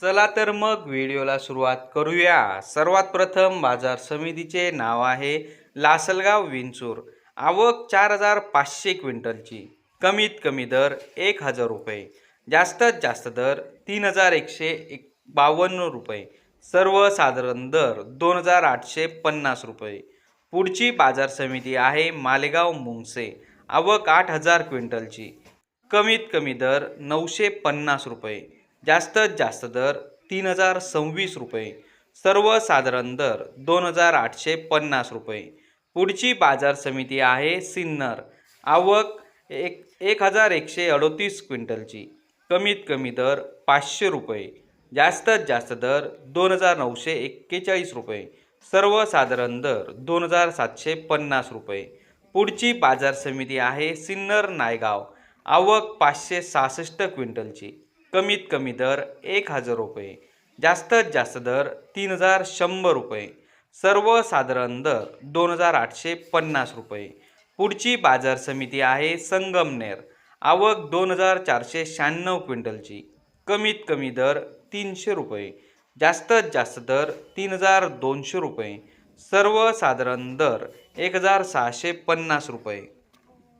चला तर मग व्हिडिओला सुरुवात करूया. सर्वात प्रथम बाजार समितीचे नाव आहे लासलगाव विंचूर. आवक चार हजार पाचशे क्विंटलची. कमीत कमी दर एक हजार रुपये. जास्तीत जास्त दर तीन हजार एकशे एक बावन्न रुपये. सर्वसाधारण दर दोन हजार आठशे पन्नास रुपये. पुढची बाजार समिती आहे मालेगाव मुंगसे. आवक आठ हजार क्विंटलची. कमीत कमी दर नऊशे पन्नास रुपये. जास्तीत जास्त दर तीन हजार सव्वीस रुपये. सर्वसाधारण दर दोन हजार आठशे पन्नास रुपये. पुढची बाजार समिती आहे सिन्नर. आवक एक एक हजार एकशे अडोतीस क्विंटलची. कमीत कमी दर पाचशे रुपये. जास्तीत जास्त दर दोन हजार नऊशे एक्केचाळीस रुपये. सर्वसाधारण दर दोन हजार सातशे पन्नास रुपये. पुढची बाजार समिती आहे सिन्नर नायगाव. आवक पाचशे सहासष्ट क्विंटलची. कमीत कमी दर एक हजार रुपये जास्तीत जास्त दर तीन हजार शंभर रुपये सर्वसाधारण दर दोन हजार आठशे पन्नास रुपये. पुढची बाजार समिती आहे संगमनेर आवक दोन हजार चारशे शहाण्णव क्विंटलची. कमीत कमी दर तीनशे रुपये जास्तीत जास्त दर तीन हजार दोनशे रुपये सर्वसाधारण दर एक हजार सहाशे पन्नास रुपये.